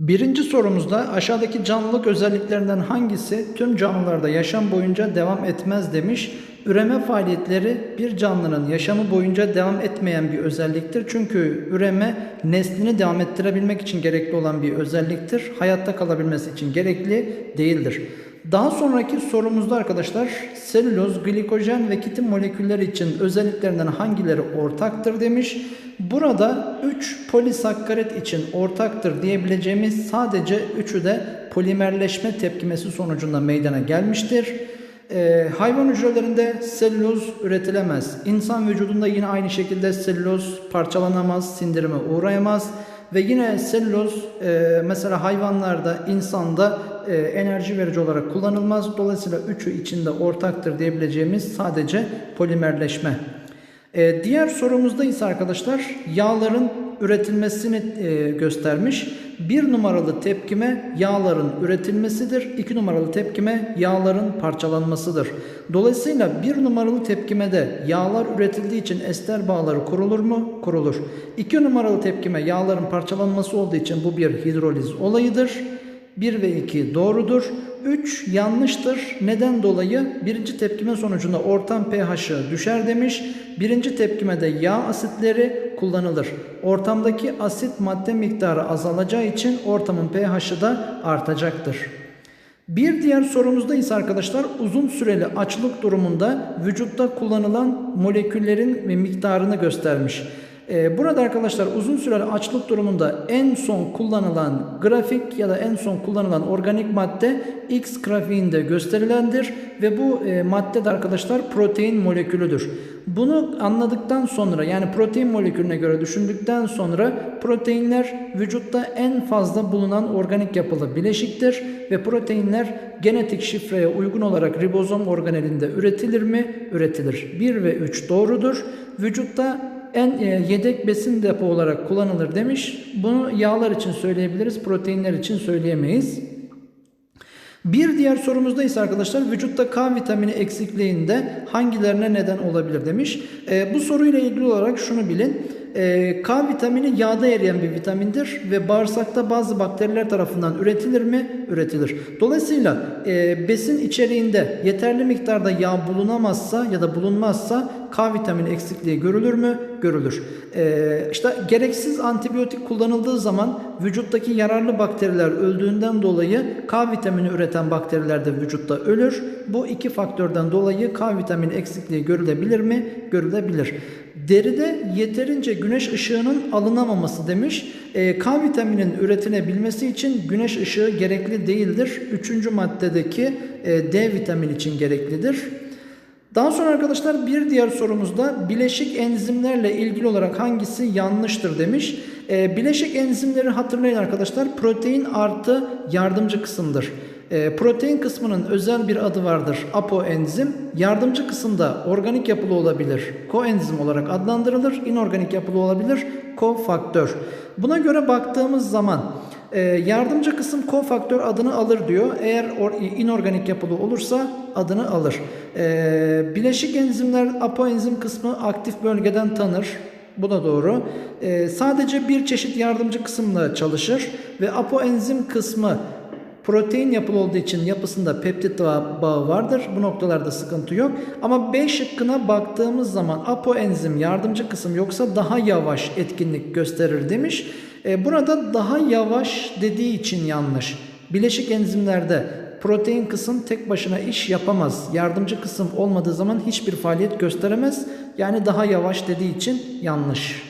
Birinci sorumuzda aşağıdaki canlılık özelliklerinden hangisi tüm canlılarda yaşam boyunca devam etmez demiş. Üreme faaliyetleri bir canlının yaşamı boyunca devam etmeyen bir özelliktir. Çünkü üreme neslini devam ettirebilmek için gerekli olan bir özelliktir. Hayatta kalabilmesi için gerekli değildir. Daha sonraki sorumuzda arkadaşlar selüloz, glikojen ve kitin molekülleri için özelliklerinden hangileri ortaktır demiş. Burada 3 polisakkarit için ortaktır diyebileceğimiz sadece 3'ü de polimerleşme tepkimesi sonucunda meydana gelmiştir. Ee, hayvan hücrelerinde selüloz üretilemez. İnsan vücudunda yine aynı şekilde selüloz parçalanamaz, sindirime uğrayamaz. Ve yine selüloz e, mesela hayvanlarda, insanda e, enerji verici olarak kullanılmaz. Dolayısıyla üçü içinde ortaktır diyebileceğimiz sadece polimerleşme. E, diğer sorumuzda ise arkadaşlar yağların üretilmesini e, göstermiş. Bir numaralı tepkime yağların üretilmesidir. İki numaralı tepkime yağların parçalanmasıdır. Dolayısıyla bir numaralı tepkimede yağlar üretildiği için ester bağları kurulur mu? Kurulur. İki numaralı tepkime yağların parçalanması olduğu için bu bir hidroliz olayıdır. 1 ve 2 doğrudur. 3 yanlıştır. Neden dolayı? Birinci tepkime sonucunda ortam pH'ı düşer demiş. Birinci tepkimede yağ asitleri kullanılır. Ortamdaki asit madde miktarı azalacağı için ortamın pH'ı da artacaktır. Bir diğer sorumuzda ise arkadaşlar uzun süreli açlık durumunda vücutta kullanılan moleküllerin miktarını göstermiş. Ee, Burada arkadaşlar uzun süreli açlık durumunda en son kullanılan grafik ya da en son kullanılan organik madde X grafiğinde gösterilendir ve bu e, madde de arkadaşlar protein molekülüdür. Bunu anladıktan sonra yani protein molekülüne göre düşündükten sonra proteinler vücutta en fazla bulunan organik yapılı bileşiktir ve proteinler genetik şifreye uygun olarak ribozom organelinde üretilir mi? Üretilir. 1 ve 3 doğrudur. Vücutta en e, yedek besin depo olarak kullanılır demiş. Bunu yağlar için söyleyebiliriz, proteinler için söyleyemeyiz. Bir diğer sorumuzda ise arkadaşlar vücutta K vitamini eksikliğinde hangilerine neden olabilir demiş. E, bu soruyla ilgili olarak şunu bilin. E, K vitamini yağda eriyen bir vitamindir ve bağırsakta bazı bakteriler tarafından üretilir mi? Üretilir. Dolayısıyla e, besin içeriğinde yeterli miktarda yağ bulunamazsa ya da bulunmazsa K vitamini eksikliği görülür mü? Görülür. E, işte gereksiz antibiyotik kullanıldığı zaman vücuttaki yararlı bakteriler öldüğünden dolayı K vitamini üreten bakteriler de vücutta ölür. Bu iki faktörden dolayı K vitamini eksikliği görülebilir mi? Görülebilir. Deride yeterince güneş ışığının alınamaması demiş. E, K vitaminin üretilebilmesi için güneş ışığı gerekli değildir. Üçüncü maddedeki e, D vitamini için gereklidir. Daha sonra arkadaşlar bir diğer sorumuzda bileşik enzimlerle ilgili olarak hangisi yanlıştır demiş. E, bileşik enzimleri hatırlayın arkadaşlar protein artı yardımcı kısımdır. E, protein kısmının özel bir adı vardır apoenzim. Yardımcı kısımda organik yapılı olabilir koenzim olarak adlandırılır. İnorganik yapılı olabilir kofaktör. Buna göre baktığımız zaman e, yardımcı kısım kofaktör adını alır diyor. Eğer or, inorganik yapılı olursa adını alır. E, bileşik enzimler apoenzim kısmı aktif bölgeden tanır. Bu da doğru. E, sadece bir çeşit yardımcı kısımla çalışır ve apoenzim kısmı protein yapılı olduğu için yapısında peptit bağı vardır. Bu noktalarda sıkıntı yok. Ama B şıkkına baktığımız zaman apoenzim yardımcı kısım yoksa daha yavaş etkinlik gösterir demiş. E, burada daha yavaş dediği için yanlış. Bileşik enzimlerde protein kısım tek başına iş yapamaz. Yardımcı kısım olmadığı zaman hiçbir faaliyet gösteremez. Yani daha yavaş dediği için yanlış.